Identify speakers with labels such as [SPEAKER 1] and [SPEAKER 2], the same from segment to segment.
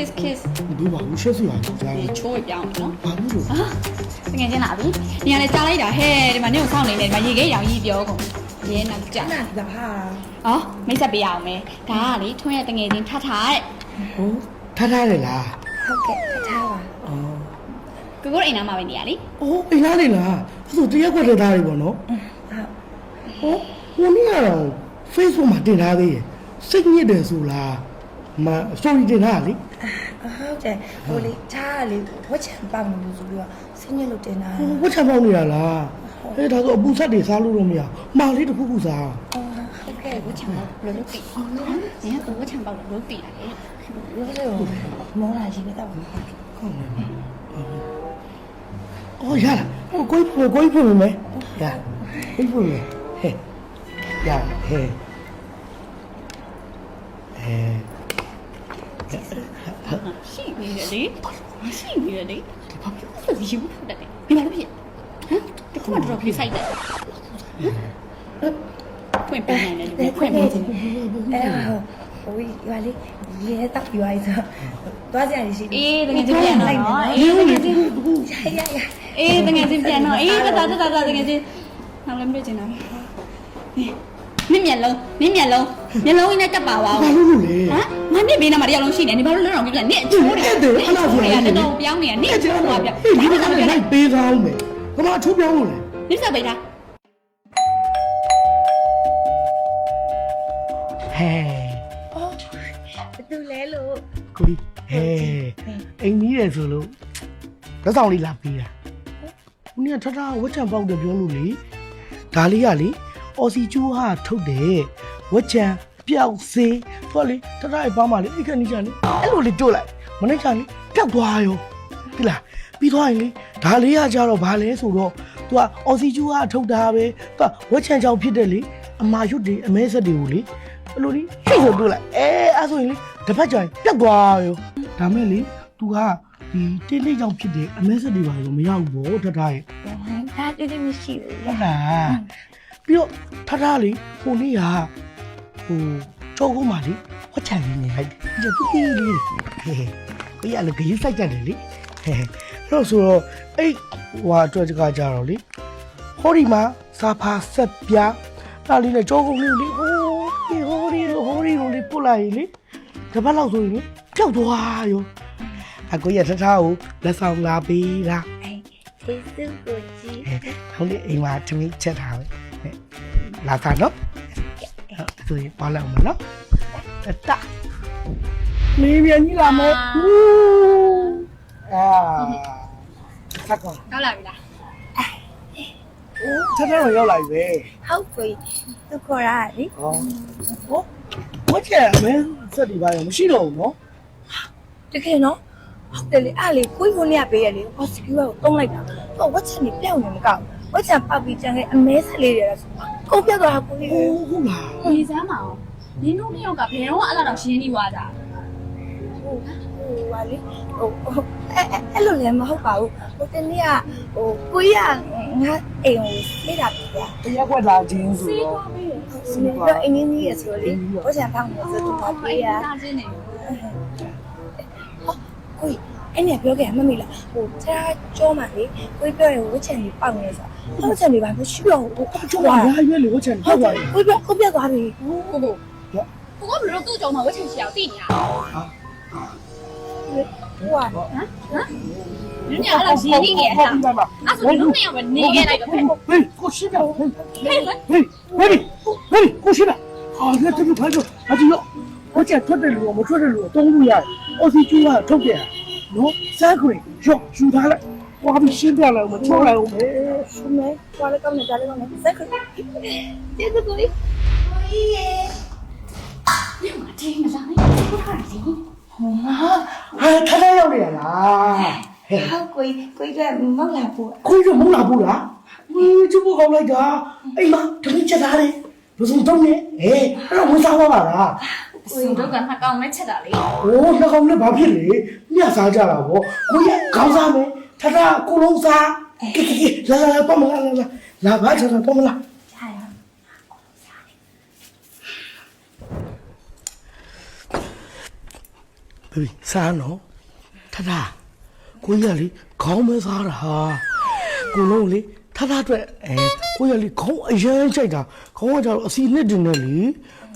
[SPEAKER 1] kiss kiss
[SPEAKER 2] ဘူးပါဘူးရှက်စရာကြား
[SPEAKER 1] ဒီ
[SPEAKER 2] တယ်
[SPEAKER 1] ချိုးဝပြောင်းမယ်နော်
[SPEAKER 2] ဘာလို့လို့
[SPEAKER 1] ဟာတကယ်ချင်းလာပြီနေရာလေကြားလိုက်တာဟဲ့ဒီမှာနေကိုစောင့်နေတယ်ဒီမှာရေခဲရောင်ကြီးပြောကုန်ရဲနောက်ကြ
[SPEAKER 3] နာဒီပါဟာ
[SPEAKER 1] အော်မိတ်ဆက်ပေးရအောင်မယ်ဒါကလေထွန်းရဲ့တငယ်ချင်းထထတဲ့
[SPEAKER 2] ဟိုထားထားတယ်လား
[SPEAKER 3] ဟုတ်ကဲ့ထားပါ
[SPEAKER 2] အော်
[SPEAKER 1] ကိုကိုအိမ်နာမှာပဲနေရလေ
[SPEAKER 2] အိုးအိမ်လားလေလားဆိုတရက်ခွက်တဲ့သားတွေပေါ့နော်
[SPEAKER 3] ဟုတ်
[SPEAKER 2] ဟိုဟိုနေ့ကတော့ Facebook မှာတင်ထားသေးတယ်စိတ်ညစ်တယ်ဆိုလားမ story တင်ထားတာလေ
[SPEAKER 3] ဟုတ်တယ်ဟိုလေထားလေဝက်ချံပေါက်နေလို့ဆိုပြီးတော့ဆင်းရဲလို့တင်တာ
[SPEAKER 2] ဟိုဝတ်ချပေါက်နေတာလားအဲဒါဆိုအပူဆက်တွေစားလို့တော့မရဘူးမာလေးတစ်ခုခုစား
[SPEAKER 3] အော်ဟုတ်ကဲ့
[SPEAKER 1] ဝချံပေါက်လို့လို့တိနင်ကဝချံပေါက်လို့လို့တိလာလေ
[SPEAKER 3] ရိုးရိုးမောလာရှိနေတော့
[SPEAKER 2] ဟုတ်တယ်အော်ရလားဟိုကိုကြီးကိုကြီးဖွင့်မယ်ရကိုကြီးဖွင့်မယ်ဟဲ့ရဟဲ့အဲ
[SPEAKER 1] ရှိနေတယ်လေရှိနေတယ်လေဘာဖြစ်လို့ယူဖို့တက်တယ်ဒီမှာလို့ဖြစ်ဟမ်တခုမှတော့ဖိဆိုင်တယ်ဖွင့်ပြနေတယ်လူဖွင့်ပြနေတယ်
[SPEAKER 3] အဲဟိုဟိုရွာလေးရဲတော့ရွာလေးဆိုသွားကြရရှိ
[SPEAKER 1] အေးတကယ်ချင်းပြန်တော့နော်အေးတကယ်ချင်း
[SPEAKER 3] ရရရ
[SPEAKER 1] အေးတကယ်ချင်းပြန်တော့အေးတတာတတာတကယ်ချင်းနောက်လည်းမတွေ့ချင်တော့နင့်မျက်လုံးနင့်မျက်လုံးမျက်လုံးကြီးနဲ့တက်ပါပါ
[SPEAKER 2] ဘာ
[SPEAKER 1] ဦး
[SPEAKER 2] လို့လို့လဲ
[SPEAKER 1] ဟမ် ငါနင့်ဘေးနားမှာတယောက်လုံးရှိနေနေဘာလို့လဲတော့ပြပြနင့်အချိုးတွေနင့်အချိုးတွေကတတော်ပြောင်းနေနင့်အချိုးကပြ
[SPEAKER 2] အေးဒီမှာလည်းလိုက်ပေးကောင်းမယ်ခမအချိုးပြောင်းလို့လေ
[SPEAKER 1] နင့်စပိတ်တာ
[SPEAKER 2] ဟဲ့
[SPEAKER 3] အော်တူလဲလို့
[SPEAKER 2] ကိုကြီးဟဲ့အိမ်ကြီးတယ်ဆိုလို့လက်ဆောင်လေးလာပေးတာဦးနေထထဝက်ချံပေါက်တယ်ပြောလို့လေဒါလေးကလေအော်စီကျူးဟာထုတ်တယ်ဝက်ချံ ပျောက်စေးဟောလေထထရဲ့ဘာမှလေအိတ်ခဏကြီးချာလေအဲ့လိုလေးတို့လိုက်မနေ့ကလေပျောက်သွားရောဒီလားပြီးသွားရင်လေဒါလေးကကြတော့ဘာလဲဆိုတော့ तू ကအော်စီကျူးဟာထုတ်တာပဲ तू ကဝက်ချံချောင်ဖြစ်တယ်လေအမာရွတ်တွေအမဲဆက်တွေကိုလေ အဲ့လိုလေရွှေ့ဆိုတို့လိုက်အဲအဲ့ဆိုရင်လေတစ်ဖက်ကြောင်ပြတ်သွားရောဒါမဲ့လေ तू ကဒီတင်းလေးကြောင်ဖြစ်တဲ့အမဲဆက်တွေပါရောမရဘူးဗောထထားရဲ့
[SPEAKER 3] ဒါတူတူမရှိဘူး
[SPEAKER 2] ဟုတ်လားပြီးတော့ထထားလေဟိုနေ့က ဟိုချောကုန်းပါလေဝတ်ချန်လေးနေလိုက်တယ်ပြီးတော့တူတီလေးဟဲ့ဟဲ့ကိုရလည်းဂရုစိုက်ကြတယ်လေဟဲ့အဲ့တော့ဆိုတော့အဲ့ဟိုအတွက်တကကြတော့လေဟောဒီမှာစာဖာဆက်ပြားအဲ့လေးနဲ့ချောကုန်းလေးလေဟိုဒီဟိုဒီလိုဟိုဒီလိုလေးပုတ်လိုက်လေတပတ်လောက်ဆိုရင်လေကြောက်သွားရောအကိုရထထားကိုလက်ဆောင်လာပေးတာ
[SPEAKER 3] အေးကျေးဇူးကိုကြီး
[SPEAKER 2] ဟုတ်လေအိမ်မှာသမီးချက်ထားပဲဟဲ့လာသားနော်ဟုတ် ဆိုရင်ပါလောက်မနော်တတမင်းပြန်ကြီးလာမယ်ဟူးအာဆက်ကော
[SPEAKER 1] ဟုတ်လာပြီလား
[SPEAKER 2] ဆက်တော့ရောက်လာပြီ
[SPEAKER 3] ဟုတ်ကိုသူခေါ်တာလေ
[SPEAKER 2] ပဲဟောဟောဝတ်ချက်မင်းစက်ဒီပါရောမရှိတော့ဘူးနော်
[SPEAKER 3] တကယ်နော်ဟုတ်တယ်လေအဲ့လေကိုကြီးကိုနေရပေးရလေဟောစကီဝါကိုတုံးလိုက်တာဟောဝက်ချန်နေပြောင်းနေမကောက်ဝက်ချန်ပောက်ပြီးကျန်ခဲ့အမဲဆက်လေးတွေရဆို ကိုပြတ်သွားကိုကြီး
[SPEAKER 2] ဟိုဟုတ်လား
[SPEAKER 1] ဒီစမ်းမအောင်နင်တို့နှစ်ယောက်ကဘယ်တော့အဲ့လောက်တော့ရှင်းနေသွားတာ
[SPEAKER 3] ဟိုဟိုပါလေဟိုအဲ့အဲ့လိုလည်းမဟုတ်ပါဘူးဟိုတနေ့ကဟိုကိုကြီးကငါအိမ်ကိုလေးတာပြတာ
[SPEAKER 2] တရားကွက်လာခြင်းဆိုတော့
[SPEAKER 3] စီတော့အင်းကြီးကြီးရဆိုလေဝက်ချန်ဖောက်နေဆိုတော့ပါပေးရ
[SPEAKER 1] တာချင်းနေ
[SPEAKER 3] ကိုကြီး အဲ့နေပြောခဲ့မမေလားဟိုတရာကြောမှလေကိုကြီးပြောရင်ဝက်ချန်ကြီးပေါက်နေဆိုတော့ဝက်ချန်ကြီးဘာမရှိတော့ဘူးကို
[SPEAKER 2] ကျုပ်ကရာရွက်လေဝတ်ချက်
[SPEAKER 3] ဟု
[SPEAKER 2] ဟုတ်တ်
[SPEAKER 3] ပါ
[SPEAKER 2] ပါ
[SPEAKER 3] ပြီ
[SPEAKER 2] ရဲ့
[SPEAKER 3] ကိုပြကိုပြသွားပြီ
[SPEAKER 1] ကိုကိုကိုကဘယ်လိုသူ့ကြောင့်မဝတ်ချင်ချင်အောင်သိနေတာ
[SPEAKER 3] ဟိုက
[SPEAKER 1] ဟမ်နင်ကအဲ့လောက်ရှင်းနေခဲ့တာအဲ့ဆိုနင်တို့နှစ်ယောက်ပဲနေခဲ့လိုက်တော့
[SPEAKER 2] ဟေးကိုရှိပါဟေးဟေးဟေးဟေးဟေးကိုရှိပါဟာလက်တူဖိုင်တော့အတူရောဟိုချက်ထွက်တယ်လို့မထွက်တယ်လို့တုံးလို့ရတယ်အော်စီကျူးကထုတ်တယ် နော်စမ်းခွင်ရော့ယူထားလိုက်။သွားပြီးရှင်းပြလိုက်အောင်မချော့လိုက်အောင်မ
[SPEAKER 3] ယ်။ရှင်းမယ်။သွားလိုက်ကောင်းတယ်ဒါလည်းကောင်းတယ်စမ်းခွင်။ကျေးဇူးကိုကြီး။
[SPEAKER 1] ကိုကြီးရေ။ညမတိမလာနေဘူးခါရီ။
[SPEAKER 2] ဟောငါဟာခဏရောက်နေရလား။ဟု
[SPEAKER 3] တ်ကိုကြီးကိုကြီးကမောက်လာဖို့။
[SPEAKER 2] ကိုကြီးကမောက်လာဖို့လား။ဟေးချူဖို့ကောင်းလိုက်တာ။အိမ်မှာတမင်းချက်သားတယ်။ဘယ်သူတုံးနေ။အေးအဲ့တော့ဝန်ဆောင်ပါလား။
[SPEAKER 1] ဟိုတို့ကငါကောင်နဲ့ချက်တာလေ
[SPEAKER 2] โอ้နှကောင်နဲ့ဘာဖြစ်လဲမျက်စားကြတာဗောကိုရခေါင်းစားမယ်ထထကိုလုံးစားကိကိကိလာလာလာပမလာလာလာလာဘာထထပမလာ
[SPEAKER 3] ရရ
[SPEAKER 2] ဘီစားနော်ထထကိုရလေခေါင်းမစားတာဟာကိုလုံးလေ ထထအတွက်အဲကိုကြီးကလေခေါင်းအရန်ချိုက်တာခေါင်းကကြတော့အစီနှစ်တင်နေလေ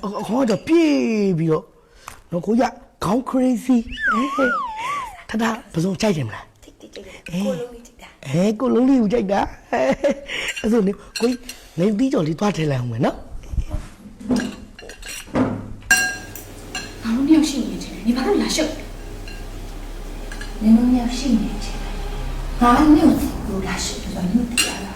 [SPEAKER 2] အခေါင်းကကြပြေးပြီးတော့နော်ကိုကြီးကခေါင်း crazy အဲထထဘယ်စုံချိုက်တယ်မလား
[SPEAKER 3] တိတ်တိတ်တိတ်ကိုလုံးလေးတိတ်တာ
[SPEAKER 2] အဲကိုလုံးလေးကိုကြိုက်တာအဲဆိုနေကိုကြီးနေပြီးကြော်လေးသွားထည့်လိုက်အောင်မယ်နော်
[SPEAKER 1] ငါတို့မြောက်ရှိနေတယ်နေဘာလို့လာရှုပ်
[SPEAKER 3] နင်တို့ရောက်ရှိနေချင်တယ်ငါနဲ့ကိုလာရှိတယ်ဆိုရင်ဒီရတာ